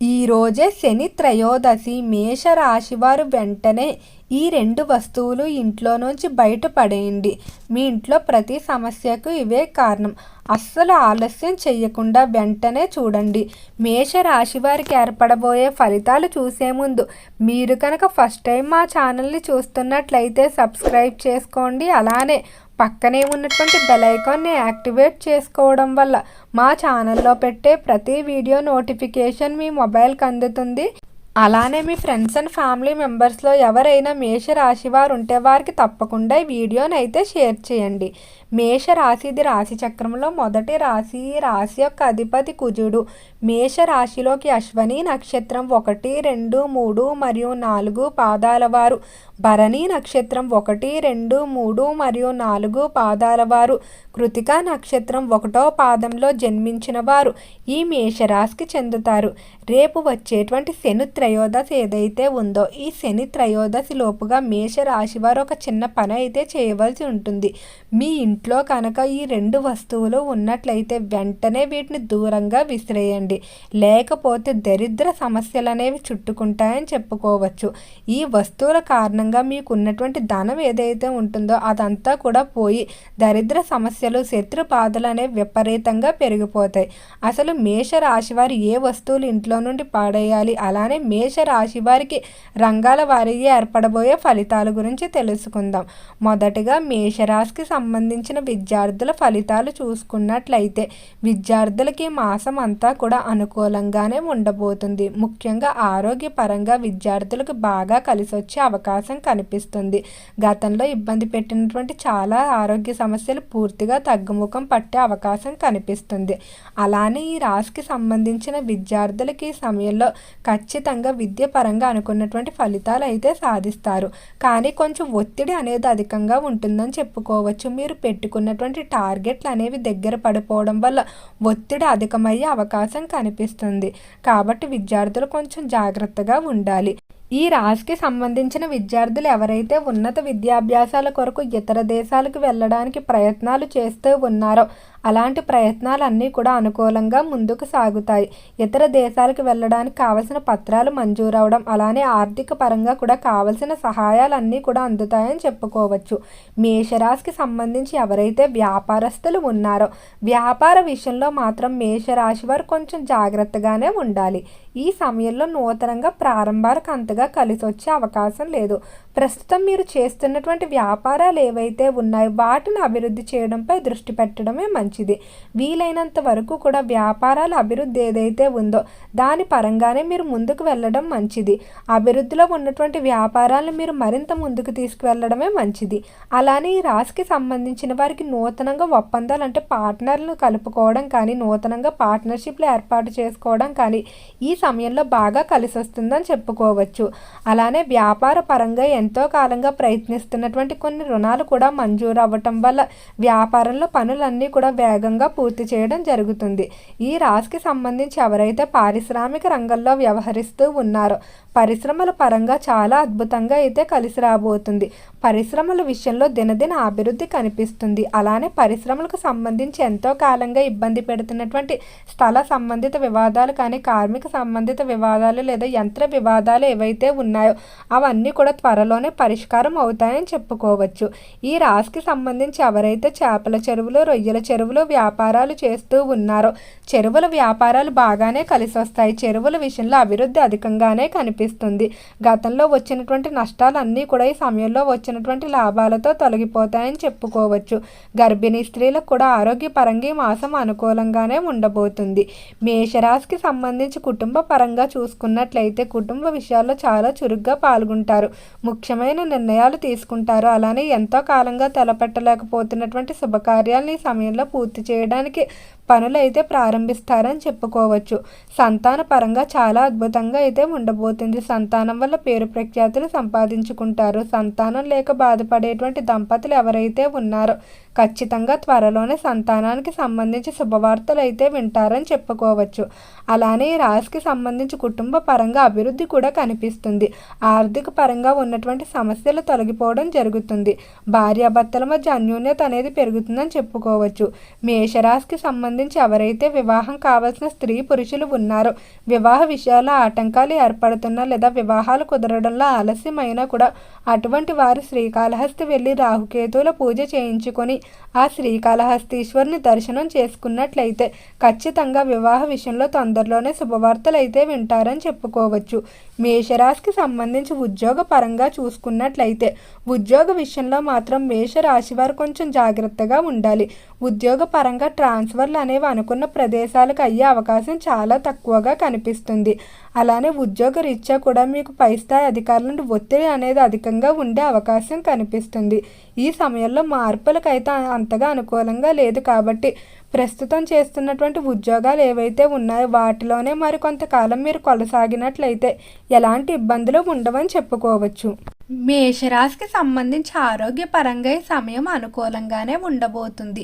ఈరోజే శని త్రయోదశి మేషరాశివారు వెంటనే ఈ రెండు వస్తువులు ఇంట్లో నుంచి బయటపడేయండి. మీ ఇంట్లో ప్రతి సమస్యకు ఇవే కారణం. అస్సలు ఆలస్యం చేయకుండా వెంటనే చూడండి. మేషరాశి వారికి ఏర్పడబోయే ఫలితాలు చూసే ముందు మీరు కనుక ఫస్ట్ టైం మా ఛానల్ని చూస్తున్నట్లయితే సబ్స్క్రైబ్ చేసుకోండి. అలానే పక్కనే ఉన్నటువంటి బెల్ ఐకాన్ని యాక్టివేట్ చేసుకోవడం వల్ల మా ఛానల్లో పెట్టే ప్రతి వీడియో నోటిఫికేషన్ మీ మొబైల్కి అందుతుంది. అలానే మీ ఫ్రెండ్స్ అండ్ ఫ్యామిలీ మెంబర్స్లో ఎవరైనా మేష రాశి వారు ఉంటే వారికి తప్పకుండా ఈ వీడియోని అయితే షేర్ చేయండి. మేషరాశిది రాశి చక్రంలో మొదటి రాశి రాశి యొక్క అధిపతి కుజుడు. మేషరాశిలోకి అశ్వని నక్షత్రం ఒకటి రెండు మూడు మరియు నాలుగు పాదాల వారు. భరణి నక్షత్రం ఒకటి రెండు మూడు మరియు నాలుగు పాదాల వారు. కృతిక నక్షత్రం ఒకటో పాదంలో జన్మించిన వారు. ఈ మేషరాశికి చెందుతారు. రేపు వచ్చేటువంటి శని త్రయోదశి ఏదైతే ఉందో ఈ శని త్రయోదశి లోపుగా మేషరాశి వారు ఒక చిన్న పని అయితే చేయవలసి ఉంటుంది. మీ ఇంట్లో కనుక ఈ రెండు వస్తువులు ఉన్నట్లయితే వెంటనే వీటిని దూరంగా విసిరేయండి. లేకపోతే దరిద్ర సమస్యలు అనేవి చుట్టుకుంటాయని చెప్పుకోవచ్చు. ఈ వస్తువుల కారణంగా మీకు ఉన్నటువంటి ధనం ఏదైతే ఉంటుందో అదంతా కూడా పోయి దరిద్ర సమస్యలు శత్రు బాధలు అనేవి విపరీతంగా పెరిగిపోతాయి. అసలు మేష రాశి వారు ఏ వస్తువులు ఇంట్లో నుండి పాడేయాలి? అలానే మేష రాశి వారికి రంగాల వారీగా ఏర్పడబోయే ఫలితాల గురించి తెలుసుకుందాం. మొదటిగా మేషరాశికి సాధించిన విద్యార్థుల ఫలితాలు చూసుకున్నట్లయితే విద్యార్థులకి మాసం అంతా కూడా అనుకూలంగానే ఉండబోతుంది. ముఖ్యంగా ఆరోగ్యపరంగా విద్యార్థులకు బాగా కలిసి వచ్చే అవకాశం కనిపిస్తుంది. గతంలో ఇబ్బంది పెట్టినటువంటి చాలా ఆరోగ్య సమస్యలు పూర్తిగా తగ్గుముఖం పట్టే అవకాశం కనిపిస్తుంది. అలానే ఈ రాశికి సంబంధించిన విద్యార్థులకి సమయంలో ఖచ్చితంగా విద్య పరంగా అనుకున్నటువంటి ఫలితాలు అయితే సాధిస్తారు. కానీ కొంచెం ఒత్తిడి అనేది అధికంగా ఉంటుందని చెప్పుకోవచ్చు. మీరు పెట్టుకున్నటువంటి టార్గెట్లు అనేవి దగ్గర పడిపోవడం వల్ల ఒత్తిడి అధికమయ్యే అవకాశం కనిపిస్తుంది. కాబట్టి విద్యార్థులు కొంచెం జాగ్రత్తగా ఉండాలి. ఈ రాశికి సంబంధించిన విద్యార్థులు ఎవరైతే ఉన్నత విద్యాభ్యాసాల కొరకు ఇతర దేశాలకు వెళ్ళడానికి ప్రయత్నాలు చేస్తూ ఉన్నారో అలాంటి ప్రయత్నాలన్నీ కూడా అనుకూలంగా ముందుకు సాగుతాయి. ఇతర దేశాలకు వెళ్ళడానికి కావలసిన పత్రాలు మంజూరవడం అలానే ఆర్థిక పరంగా కూడా కావలసిన సహాయాలన్నీ కూడా అందుతాయని చెప్పుకోవచ్చు. మేషరాశికి సంబంధించి ఎవరైతే వ్యాపారస్తులు ఉన్నారో వ్యాపార విషయంలో మాత్రం మేషరాశి వారు కొంచెం జాగ్రత్తగానే ఉండాలి. ఈ సమయంలో నూతనంగా ప్రారంభాలకు అంతగా కలిసి వచ్చే అవకాశం లేదు. ప్రస్తుతం మీరు చేస్తున్నటువంటి వ్యాపారాలు ఏవైతే ఉన్నాయో వాటిని అభివృద్ధి చేయడంపై దృష్టి పెట్టడమే మంచిది. వీలైనంత వరకు కూడా వ్యాపారాల అభివృద్ధి ఏదైతే ఉందో దాని పరంగానే మీరు ముందుకు వెళ్ళడం మంచిది. అభివృద్ధిలో ఉన్నటువంటి వ్యాపారాలను మీరు మరింత ముందుకు తీసుకువెళ్ళడమే మంచిది. అలానే ఈ రాశికి సంబంధించిన వారికి నూతనంగా ఒప్పందాలు అంటే పార్ట్నర్లను కలుపుకోవడం కానీ నూతనంగా పార్ట్నర్షిప్లు ఏర్పాటు చేసుకోవడం కానీ ఈ సమయంలో బాగా కలిసి వస్తుందని చెప్పుకోవచ్చు. అలానే వ్యాపార పరంగా ఎంతో కాలంగా ప్రయత్నిస్తున్నటువంటి కొన్ని రుణాలు కూడా మంజూరు అవ్వటం వల్ల వ్యాపారంలో పనులన్నీ కూడా వేగంగా పూర్తి చేయడం జరుగుతుంది. ఈ రాశికి సంబంధించి ఎవరైతే పారిశ్రామిక రంగంలో వ్యవహరిస్తూ ఉన్నారో పరిశ్రమల పరంగా చాలా అద్భుతంగా అయితే కలిసి రాబోతుంది. పరిశ్రమల విషయంలో దినదిన అభివృద్ధి కనిపిస్తుంది. అలానే పరిశ్రమలకు సంబంధించి ఎంతో కాలంగా ఇబ్బంది పెడుతున్నటువంటి స్థల సంబంధిత వివాదాలు కానీ కార్మిక సంబంధిత వివాదాలు లేదా యంత్ర వివాదాలు ఏవైతే ఉన్నాయో అవన్నీ కూడా త్వరలోనే పరిష్కారం అవుతాయని చెప్పుకోవచ్చు. ఈ రాశికి సంబంధించి ఎవరైతే చేపల చెరువులు రొయ్యల చెరువులు వ్యాపారాలు చేస్తూ ఉన్నారు. చెరువుల వ్యాపారాలు బాగానే కలిసి వస్తాయి చెరువుల విషయంలో అభివృద్ధి అధికంగానే కనిపిస్తుంది. గతంలో వచ్చినటువంటి నష్టాలన్నీ కూడా ఈ సమయంలో వచ్చినటువంటి లాభాలతో తొలగిపోతాయని చెప్పుకోవచ్చు. గర్భిణీ స్త్రీలకు కూడా ఆరోగ్యపరంగా ఈ మాసం అనుకూలంగానే ఉండబోతుంది. మేషరాశికి సంబంధించి కుటుంబ పరంగా చూసుకున్నట్లయితే కుటుంబ విషయాల్లో చాలా చురుగ్గా పాల్గొంటారు. ముఖ్యమైన నిర్ణయాలు తీసుకుంటారు. అలానే ఎంతో కాలంగా తలపెట్టలేకపోతున్నటువంటి శుభకార్యాలను ఈ సమయంలో పూర్తి చేయడానికి పనులు అయితే ప్రారంభిస్తారని చెప్పుకోవచ్చు. సంతాన పరంగా చాలా అద్భుతంగా అయితే ఉండబోతుంది. సంతానం వల్ల పేరు ప్రఖ్యాతులు సంపాదించుకుంటారు. సంతానం లేక బాధపడేటువంటి దంపతులు ఎవరైతే ఉన్నారో ఖచ్చితంగా త్వరలోనే సంతానానికి సంబంధించి శుభవార్తలు అయితే వింటారని చెప్పుకోవచ్చు. అలానే ఈ రాశికి సంబంధించి కుటుంబ పరంగా అభివృద్ధి కూడా కనిపిస్తుంది. ఆర్థిక పరంగా ఉన్నటువంటి సమస్యలు తొలగిపోవడం జరుగుతుంది. భార్యాభర్తల మధ్య అన్యోన్యత అనేది పెరుగుతుందని చెప్పుకోవచ్చు. మేషరాశికి సంబంధించి ఎవరైతే వివాహం కావాల్సిన స్త్రీ పురుషులు ఉన్నారో వివాహ విషయాల్లో ఆటంకాలు ఏర్పడుతున్నా లేదా వివాహాలు కుదరడంలో ఆలస్యమైనా కూడా అటువంటి వారు శ్రీకాళహస్తి వెళ్ళి రాహుకేతువుల పూజ చేయించుకొని ఆ శ్రీకాళహస్తీశ్వరుని దర్శనం చేసుకున్నట్లయితే ఖచ్చితంగా వివాహ విషయంలో తొందరలోనే శుభవార్తలు అయితే వింటారని చెప్పుకోవచ్చు. మేషరాశికి సంబంధించి ఉద్యోగ పరంగా చూసుకున్నట్లయితే ఉద్యోగ విషయంలో మాత్రం మేషరాశి వారు కొంచెం జాగ్రత్తగా ఉండాలి. ఉద్యోగపరంగా ట్రాన్స్ఫర్లు అనేవి అనుకున్న ప్రదేశాలకు అయ్యే అవకాశం చాలా తక్కువగా కనిపిస్తుంది. అలానే ఉద్యోగ రీత్యా కూడా మీకు పై స్థాయి అధికారుల నుండి ఒత్తిడి అనేది అధికంగా ఉండే అవకాశం కనిపిస్తుంది. ఈ సమయంలో మార్పులకైతే అంతగా అనుకూలంగా లేదు కాబట్టి ప్రస్తుతం చేస్తున్నటువంటి ఉద్యోగాలు ఏవైతే ఉన్నాయో వాటిలోనే మరి కొంతకాలం మీరు కొనసాగినట్లయితే ఎలాంటి ఇబ్బందులు ఉండవని చెప్పుకోవచ్చు. మేషరాశికి సంబంధించి ఆరోగ్యపరంగా ఈ సమయం అనుకూలంగానే ఉండబోతుంది.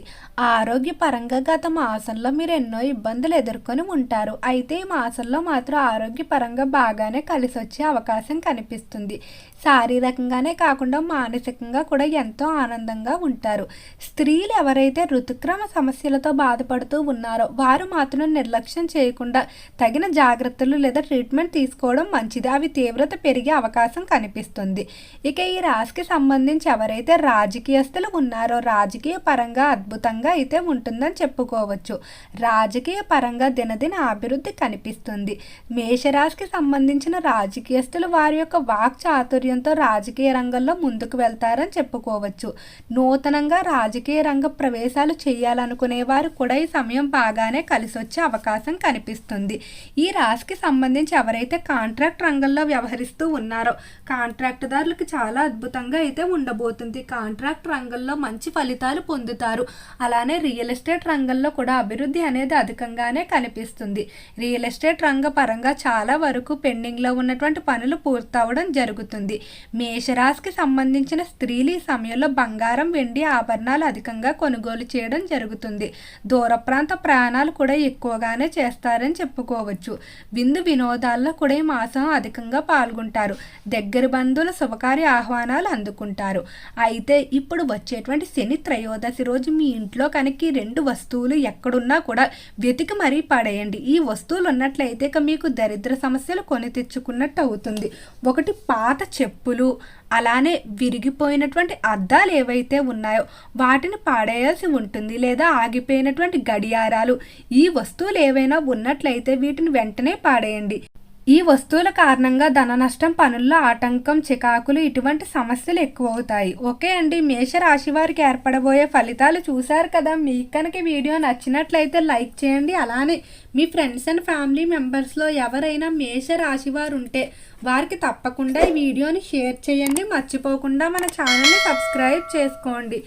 ఆరోగ్యపరంగా గత మాసంలో మీరు ఎన్నో ఇబ్బందులు ఎదుర్కొని ఉంటారు. అయితే ఈ మాసంలో మాత్రం ఆరోగ్యపరంగా బాగానే కలిసి వచ్చే అవకాశం కనిపిస్తుంది. శారీరకంగానే కాకుండా మానసికంగా కూడా ఎంతో ఆనందంగా ఉంటారు. స్త్రీలు ఎవరైతే ఋతుక్రమ సమస్యలతో బాధపడుతూ ఉన్నారో వారు మాత్రం నిర్లక్ష్యం చేయకుండా తగిన జాగ్రత్తలు లేదా ట్రీట్మెంట్ తీసుకోవడం మంచిది. అవి తీవ్రత పెరిగే అవకాశం కనిపిస్తుంది. ఇక ఈ రాశికి సంబంధించి ఎవరైతే రాజకీయస్తులు ఉన్నారో రాజకీయ పరంగా అద్భుతంగా అయితే ఉంటుందని చెప్పుకోవచ్చు. రాజకీయ పరంగా దినదిన అభివృద్ధి కనిపిస్తుంది. మేషరాశికి సంబంధించిన రాజకీయస్తులు వారి యొక్క వాక్ చాతుర్యం ధైర్యంతో రాజకీయ రంగంలో ముందుకు వెళ్తారని చెప్పుకోవచ్చు. నూతనంగా రాజకీయ రంగ ప్రవేశాలు చేయాలనుకునే వారు కూడా ఈ సమయం బాగానే కలిసి వచ్చే అవకాశం కనిపిస్తుంది. ఈ రాశికి సంబంధించి ఎవరైతే కాంట్రాక్ట్ రంగంలో వ్యవహరిస్తూ ఉన్నారో కాంట్రాక్టుదారులకు చాలా అద్భుతంగా అయితే ఉండబోతుంది. కాంట్రాక్ట్ రంగంలో మంచి ఫలితాలు పొందుతారు. అలానే రియల్ ఎస్టేట్ రంగంలో కూడా అభివృద్ధి అనేది అధికంగానే కనిపిస్తుంది. రియల్ ఎస్టేట్ రంగ పరంగా చాలా వరకు పెండింగ్లో ఉన్నటువంటి పనులు పూర్తవడం జరుగుతుంది. మేషరాశికి సంబంధించిన స్త్రీలు ఈ సమయంలో బంగారం వెండి ఆభరణాలు అధికంగా కొనుగోలు చేయడం జరుగుతుంది. దూర ప్రాంత ప్రయాణాలు కూడా ఎక్కువగానే చేస్తారని చెప్పుకోవచ్చు. విందు వినోదాల్లో కూడా ఈ మాసం అధికంగా పాల్గొంటారు. దగ్గర బంధువుల శుభకార్య ఆహ్వానాలు అందుకుంటారు. అయితే ఇప్పుడు వచ్చేటువంటి శని త్రయోదశి రోజు మీ ఇంట్లో కనుక రెండు వస్తువులు ఎక్కడున్నా కూడా వెతికి మరీ పడేయండి. ఈ వస్తువులు ఉన్నట్లయితే ఇక మీకు దరిద్ర సమస్యలు కొని తెచ్చుకున్నట్టు అవుతుంది. ఒకటి పాత చెప్పులు అలానే విరిగిపోయినటువంటి అద్దాలు ఏవైతే ఉన్నాయో వాటిని పాడేయాల్సి ఉంటుంది లేదా ఆగిపోయినటువంటి గడియారాలు. ఈ వస్తువులు ఏవైనా ఉన్నట్లయితే వీటిని వెంటనే పాడేయండి. ఈ వస్తువుల కారణంగా ధన నష్టం పనుల్లో ఆటంకం చికాకులు ఇటువంటి సమస్యలు ఎక్కువ అవుతాయి ఓకే అండి మేషరాశి వారికి ఏర్పడబోయే ఫలితాలు చూశారు కదా? మీకు కనుక వీడియో నచ్చినట్లయితే లైక్ చేయండి. అలానే మీ ఫ్రెండ్స్ అండ్ ఫ్యామిలీ మెంబర్స్లో ఎవరైనా మేషరాశి వారు ఉంటే వారికి తప్పకుండా ఈ వీడియోని షేర్ చేయండి. మర్చిపోకుండా మన ఛానల్ని సబ్స్క్రైబ్ చేసుకోండి.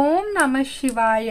ఓం నమ శివాయ.